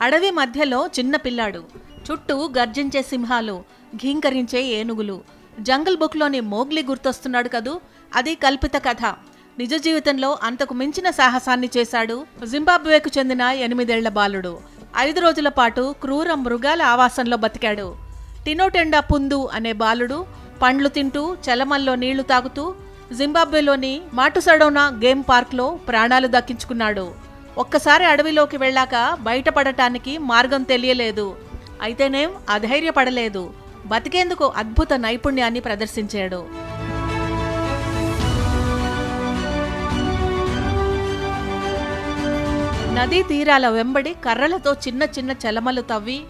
అడవి మధ్యలో చిన్న పిల్లాడు. చుట్టూ గర్జించే సింహాలు ఘీంకరించే ఏనుగులు. జంగల్ బుక్లోని మోగ్లీ గుర్తొస్తున్నాడు కదూ? అది కల్పిత కథ. నిజ జీవితంలో అంతకు మించిన సాహసాన్ని చేశాడు జింబాబ్వేకు చెందిన ఎనిమిదేళ్ళ బాలుడు. ఐదు రోజుల పాటు క్రూర మృగాల ఆవాసంలో బతికాడు. టినోటెండా పుందు అనే బాలుడు పండ్లు తింటూ చలమల్లో నీళ్ళు తాగుతూ జింబాబ్వేలోని మాటుసడోనా గేమ్ పార్క్లో ప్రాణాలు దక్కించుకున్నాడు. ఒక్కసారి అడవిలోకి వెళ్ళాక బయటపడటానికి మార్గం తెలియలేదు. అయితేనేం అధైర్యపడలేదు. బతికేందుకు అద్భుత నైపుణ్యాన్ని ప్రదర్శించాడు. నదీ తీరాల వెంబడి కర్రలతో చిన్న చిన్న చలమలు తవ్వి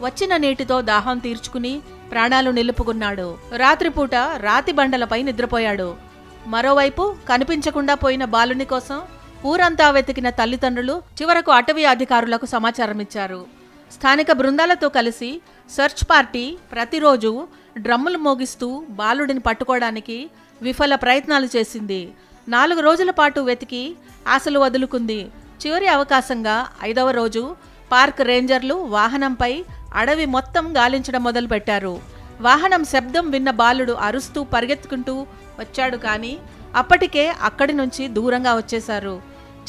వచ్చిన నీటితో దాహం తీర్చుకుని ప్రాణాలు నిలుపుకున్నాడు. రాత్రిపూట రాతి బండలపై నిద్రపోయాడు. మరోవైపు కనిపించకుండా పోయిన బాలుని కోసం ఊరంతా వెతికిన తల్లిదండ్రులు చివరకు అటవీ అధికారులకు సమాచారం ఇచ్చారు స్థానిక బృందాలతో కలిసి సెర్చ్ పార్టీ ప్రతిరోజు డ్రమ్ములు మోగిస్తూ బాలుడిని పట్టుకోవడానికి విఫల ప్రయత్నాలు చేసింది. నాలుగు రోజుల పాటు వెతికి ఆశలు వదులుకుంది. చివరి అవకాశంగా ఐదవ రోజు పార్క్ రేంజర్లు వాహనంపై అడవి మొత్తం గాలించడం మొదలుపెట్టారు. వాహనం శబ్దం విన్న బాలుడు అరుస్తూ పరిగెత్తుకుంటూ వచ్చాడు కానీ అప్పటికే అక్కడి నుంచి దూరంగా వచ్చేశారు.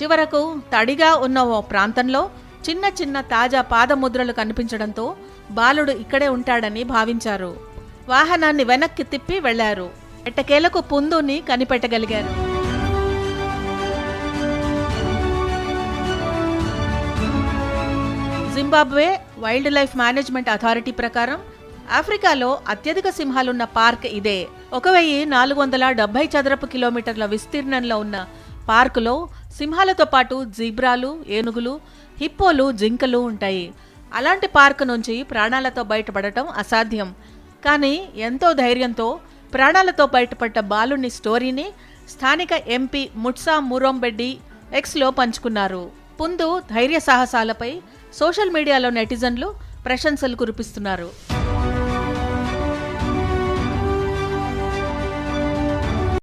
చివరకు తడిగా ఉన్న ఓ ప్రాంతంలో చిన్న చిన్న తాజా పాదముద్రలు కనిపించడంతో బాలుడు ఇక్కడే ఉంటాడని భావించారు. వాహనాన్ని వెనక్కి తిప్పి వెళ్ళారు ఎట్టకేలకు పుందుని కనిపెట్టగలిగారు. Zimbabwe wildlife management authority ప్రకారం ఆఫ్రికాలో అత్యధిక సింహాలున్న పార్క్ ఇదే. ఒక వెయ్యి నాలుగు వందల డెబ్బై చదరపు కిలోమీటర్ల విస్తీర్ణంలో ఉన్న పార్కులో సింహాలతో పాటు జీబ్రాలు ఏనుగులు హిప్పోలు జింకలు ఉంటాయి. అలాంటి పార్క్ నుంచి ప్రాణాలతో బయటపడటం అసాధ్యం. కానీ ఎంతో ధైర్యంతో ప్రాణాలతో బయటపడ్డ బాలుని స్టోరీని స్థానిక ఎంపీ ముట్సా మురోంబెడ్డి ఎక్స్లో పంచుకున్నారు. పుందు ధైర్య సాహసాలపై సోషల్ మీడియాలో నెటిజన్లు ప్రశంసలు కురిపిస్తున్నారు.